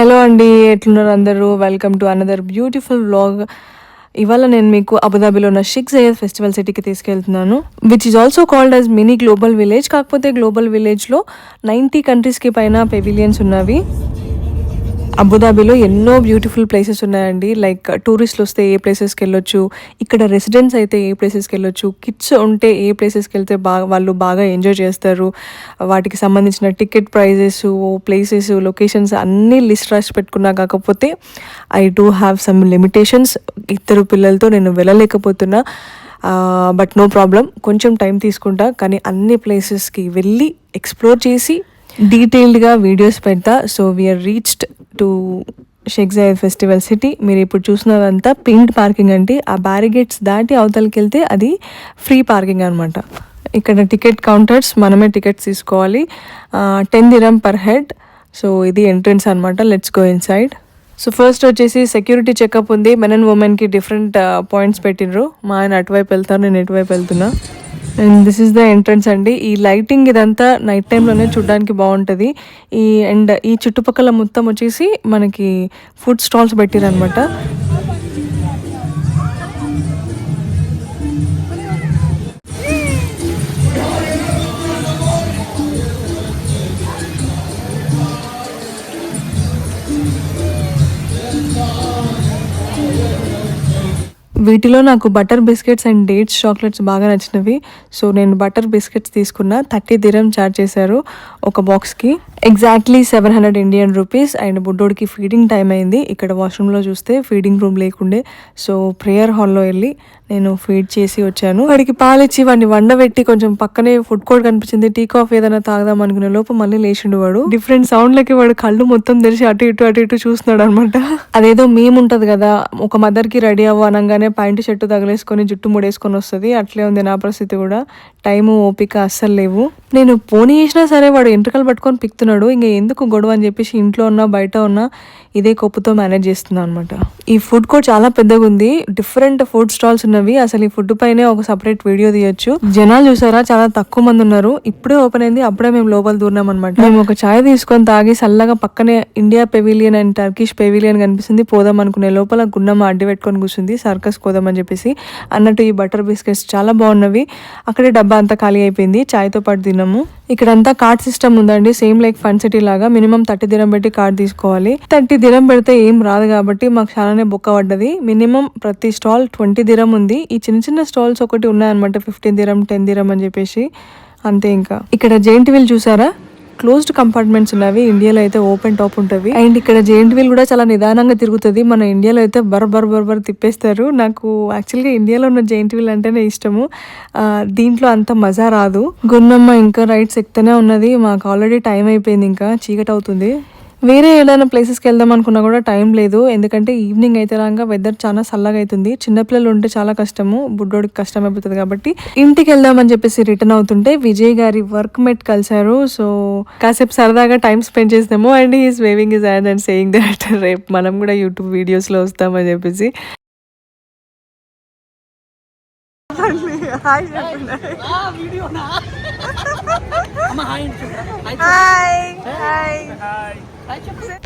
Hello అండి ఎట్లున్నారు అందరూ? Welcome to another beautiful vlog ఇవాళ నేను మీకు అబుదాబిలో ఉన్న షిక్ జయద్ ఫెస్టివల్ సిటీకి తీసుకెళ్తున్నాను which is also called as mini global village కాకపోతే గ్లోబల్ విలేజ్లో నైంటీ కంట్రీస్కి పైన పెవిలియన్స్ ఉన్నవి. అబుదాబిలో ఎన్నో బ్యూటిఫుల్ ప్లేసెస్ ఉన్నాయండి. లైక్ టూరిస్టులు వస్తే ఏ ప్లేసెస్కి వెళ్ళొచ్చు ఇక్కడ రెసిడెంట్స్ అయితే ఏ ప్లేసెస్కి వెళ్ళొచ్చు కిడ్స్ ఉంటే ఏ ప్లేసెస్కి వెళ్తే బాగా వాళ్ళు బాగా ఎంజాయ్ చేస్తారు? వాటికి సంబంధించిన టికెట్ ప్రైజెస్ ప్లేసెస్ లొకేషన్స్ అన్నీ లిస్ట్ రాసి పెట్టుకున్నా కాకపోతే I do have some limitations ఇద్దరు పిల్లలతో నేను వెళ్ళలేకపోతున్నా. బట్ నో ప్రాబ్లం కొంచెం టైం తీసుకుంటా. కానీ అన్ని ప్లేసెస్కి వెళ్ళి ఎక్స్ప్లోర్ చేసి డీటెయిల్డ్గా వీడియోస్ పెడతా. So we are reached to sheikh Zayed festival city మీరు ఇప్పుడు చూసినదంతా పెయింట్ పార్కింగ్ అంటే ఆ బ్యారిగేట్స్ దాటి అవతలకి వెళ్తే అది ఫ్రీ పార్కింగ్ అనమాట ఇక్కడ టికెట్ కౌంటర్స్ మనమే టికెట్స్ తీసుకోవాలి. Ten dirham per head so ఇది ఎంట్రన్స్ అనమాట let's go inside so first వచ్చేసి సెక్యూరిటీ చెకప్ ఉంది. మెన్ అండ్ ఉమెన్కి డిఫరెంట్ పాయింట్స్ పెట్టిండ్రు. మా ఆయన అటువైపు వెళ్తారు నేను ఇటువైపు వెళ్తున్నా. And this is the entrance అండి. ఈ లైటింగ్ ఇదంతా నైట్ టైంలోనే చూడడానికి బాగుంటుంది. ఈ అండ్ ఈ చుట్టుపక్కల మొత్తం వచ్చేసి మనకి ఫుడ్ స్టాల్స్ పెట్టిరనమాట వీటిలో నాకు butter biscuits and dates chocolates బాగా నచ్చినవి. సో నేను బటర్ బిస్కెట్స్ తీసుకున్న థర్టీ దిరం చార్జ్ చేశారు ఒక బాక్స్కి. Exactly seven hundred Indian rupees and బుడ్డోడికి feeding time అయింది. ఇక్కడ వాష్రూమ్లో చూస్తే ఫీడింగ్ రూమ్ లేకుండే. సో ప్రేయర్ హాల్లో వెళ్ళి నేను ఫీడ్ చేసి వచ్చాను. వాడికి పాలిచ్చి వాడిని వండబెట్టి కొంచెం పక్కనే ఫుడ్ కోర్ట్ కనిపించింది. టీ కాఫీ ఏదైనా తాగదాం అనుకునే లోపు మళ్ళీ లేచిండు వాడు. డిఫరెంట్ సౌండ్లకి వాడు కళ్ళు మొత్తం తెరిచి అటు ఇటు అటు ఇటు చూస్తున్నాడు అనమాట అదేదో మేము ఉంటుంది కదా. ఒక మదర్కి రెడీ అవ్వ అనగానే పాయింట్ షర్టు తగిలేసుకొని జుట్టు ముడేసుకొని వస్తుంది. అట్లే ఉంది నా పరిస్థితి కూడా. టైము ఓపిక అస్సలు లేవు. నేను పోనీ చేసినా సరే వాడు ఎంట్రకలు పట్టుకొని పిక్తున్నాడు. ఇంకా ఎందుకు గొడవ అని చెప్పేసి ఇంట్లో ఉన్నా బయట ఉన్నా ఇదే కొప్పుతో మేనేజ్ చేస్తున్నాను అనమాట ఈ ఫుడ్ కోర్ట్ చాలా పెద్దగా ఉంది. డిఫరెంట్ ఫుడ్ స్టాల్స్ ఉన్నవి. అసలు ఈ ఫుడ్ పైనే ఒక సపరేట్ వీడియో తీయొచ్చు. జనాలు చూసారా? చాలా తక్కువ మంది ఉన్నారు. ఇప్పుడే ఓపెన్ అయింది. అప్పుడే మేము లోపల దూరినాం అనమాట మేము ఒక చాయ్ తీసుకొని తాగి చల్లగా పక్కనే India pavilion and Turkish pavilion కనిపిస్తుంది. పోదాం అనుకునే లోపల గున్నమ్మ అడ్డు పెట్టుకొని కూర్చుంది. సర్కస్ చేసుకోదామని చెప్పేసి అన్నట్టు ఈ బటర్ బిస్కెట్స్ చాలా బాగున్నవి. అక్కడే డబ్బా అంతా ఖాళీ అయిపోయింది. చాయ్తో పాటు తిన్నాము. ఇక్కడంతా కార్డ్ సిస్టమ్ ఉందండి. సేమ్ లైక్ ఫన్ సిటీ లాగా మినిమం థర్టీ దినం పెట్టి కార్డ్ తీసుకోవాలి. థర్టీ దినం పెడితే ఏం రాదు కాబట్టి మాకు చాలానే బుక్క పడ్డది. మినిమం ప్రతి స్టాల్ ట్వంటీ దిరం ఉంది. ఈ చిన్న చిన్న స్టాల్స్ ఒకటి ఉన్నాయన్నమాట. ఫిఫ్టీన్ దిరం టెన్ దిరం అని చెప్పేసి. అంతే ఇంకా. ఇక్కడ జెయింట్ వీల్ చూసారా? క్లోజ్డ్ కంపార్ట్మెంట్స్ ఉన్నవి. ఇండియాలో అయితే ఓపెన్ టాప్ ఉంటుంది అండ్ ఇక్కడ జెయింట్ వీల్ కూడా చాలా నిదానంగా తిరుగుతుంది. మన ఇండియాలో అయితే బర్ బర్ బర్ బర్ తిప్పేస్తారు. నాకు యాక్చువల్గా ఇండియాలో ఉన్న జెయింట్ వీల్ అంటేనే ఇష్టము. దీంట్లో అంత మజా రాదు. గున్నమ్మ ఇంకా రైట్స్ ఎక్కుతూనే ఉన్నది. మాకు ఆల్రెడీ టైం అయిపోయింది ఇంకా. చీకటి అవుతుంది వేరే ఏదైనా ప్లేసెస్కి వెళ్దాం అనుకున్నా కూడా టైం లేదు. ఎందుకంటే ఈవినింగ్ అయితే రాగా వెదర్ చాలా చల్లగా అవుతుంది చిన్నపిల్లలు ఉంటే చాలా కష్టము బుడ్డోడికి కష్టం అయిపోతుంది కాబట్టి ఇంటికి వెళ్దామని చెప్పేసి రిటర్న్ అవుతుంటే విజయ్ గారి వర్క్ మేట్ కలిశారు. సో కాసేపు సరదాగా టైం స్పెండ్ చేస్తాము and he's waving his hand and saying that రేపు మనం కూడా యూట్యూబ్ వీడియోస్లో వస్తామని చెప్పేసి.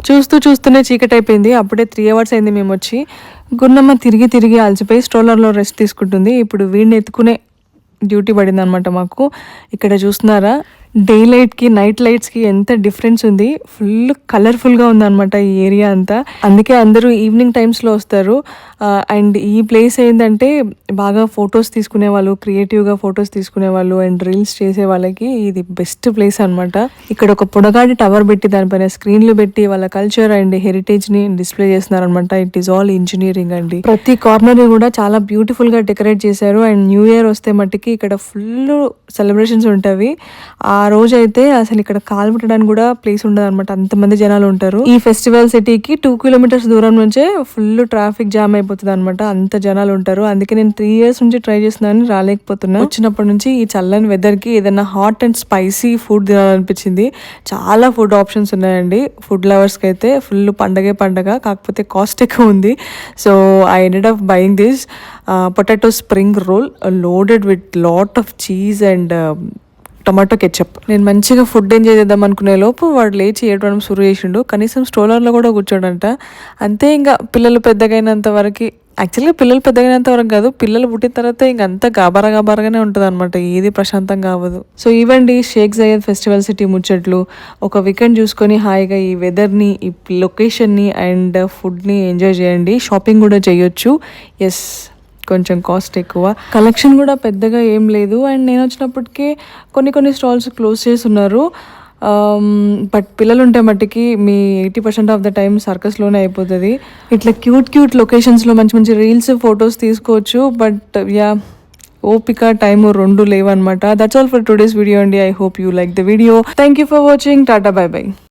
చూస్తూ చూస్తూనే చీకటి అయిపోయింది. అప్పుడే త్రీ అవర్స్ అయింది మేము వచ్చి. గున్నమ్మ తిరిగి తిరిగి అలసిపోయి స్ట్రోలర్లో రెస్ట్ తీసుకుంటుంది. ఇప్పుడు వీడిని ఎత్తుకునే డ్యూటీ పడింది అనమాట మాకు. ఇక్కడ చూస్తున్నారా? డే లైట్కి నైట్ లైట్స్కి ఎంత డిఫరెన్స్ ఉంది. ఫుల్ కలర్ఫుల్గా ఉంది అనమాట ఈ ఏరియా అంతా. అందుకే అందరూ ఈవినింగ్ టైమ్స్లో వస్తారు. అండ్ ఈ ప్లేస్ ఏంటంటే బాగా ఫొటోస్ తీసుకునే వాళ్ళు క్రియేటివ్గా ఫొటోస్ తీసుకునే వాళ్ళు అండ్ రీల్స్ చేసే వాళ్ళకి ఇది బెస్ట్ ప్లేస్ అనమాట ఇక్కడ ఒక పొడగాడి టవర్ పెట్టి దానిపైన స్క్రీన్లు పెట్టి వాళ్ళ కల్చర్ అండ్ హెరిటేజ్ని డిస్ప్లే చేస్తున్నారు అనమాట ఇట్ ఈస్ ఆల్ ఇంజనీరింగ్ అండి. ప్రతి కార్నర్ కూడా చాలా బ్యూటిఫుల్గా డెకరేట్ చేశారు. అండ్ న్యూ ఇయర్ వస్తే మట్టికి ఇక్కడ ఫుల్ సెలబ్రేషన్స్ ఉంటవి ఆ రోజు అయితే అసలు ఇక్కడ కాలు పెట్టడానికి కూడా ప్లేస్ ఉండదు అనమాట అంతమంది జనాలు ఉంటారు. ఈ ఫెస్టివల్ సిటీకి టూ కిలోమీటర్స్ దూరం నుంచే ఫుల్ ట్రాఫిక్ జామ్ అయిపోతుంది అనమాట అంత జనాలు ఉంటారు. అందుకే నేను త్రీ ఇయర్స్ నుంచి ట్రై చేస్తున్నాను రాలేకపోతున్నా. వచ్చినప్పటి నుంచి ఈ చల్లని వెదర్కి ఏదైనా హాట్ అండ్ స్పైసీ ఫుడ్ తినాలనిపించింది. చాలా ఫుడ్ ఆప్షన్స్ ఉన్నాయండి. ఫుడ్ లవర్స్కి అయితే ఫుల్ పండగే పండగ కాకపోతే కాస్ట్ ఎక్కువ ఉంది. So I ended off buying this potato spring roll loaded with lot of cheese and tomato ketchup. నేను మంచిగా ఫుడ్ ఎంజాయ్ చేద్దాం అనుకునే లోపు వాడు లేచి ఏడవడం సురు చేసిండు. కనీసం స్ట్రోలర్లో కూడా కూర్చోడంట. అంతే ఇంకా పిల్లలు పెద్దగైనంత వరకు యాక్చువల్గా పిల్లలు పెద్దగైనంత వరకు కాదు పిల్లలు పుట్టిన తర్వాత ఇంక అంత గాబరా గాబరాగానే ఉంటుంది అనమాట ఏది ప్రశాంతంగా అవ్వదు సో ఇవండి షేక్ జయద్ ఫెస్టివల్ సిటీ ముచ్చట్లు. ఒక వీకెండ్ చూసుకొని హాయిగా ఈ వెదర్ని ఈ లొకేషన్ని అండ్ ఫుడ్ని ఎంజాయ్ చేయండి. షాపింగ్ కూడా చేయొచ్చు. ఎస్ కొంచెం కాస్ట్ ఎక్కువ. కలెక్షన్ కూడా పెద్దగా ఏం లేదు. అండ్ నేను వచ్చినప్పటికీ కొన్ని కొన్ని స్టాల్స్ క్లోజ్ చేసి ఉన్నారు బట్ um, పిల్లలు ఉంటే మట్టికి మీ eighty percent of the time సర్కస్లోనే అయిపోతుంది. ఇట్లా క్యూట్ క్యూట్ లొకేషన్స్లో మంచి మంచి రీల్స్ ఫొటోస్ తీసుకోవచ్చు. బట్ యా ఓపిక టైము రెండు లేవన్నమాట. That's all for today's video అండి I hope you like the video thank you for watching tata bye bye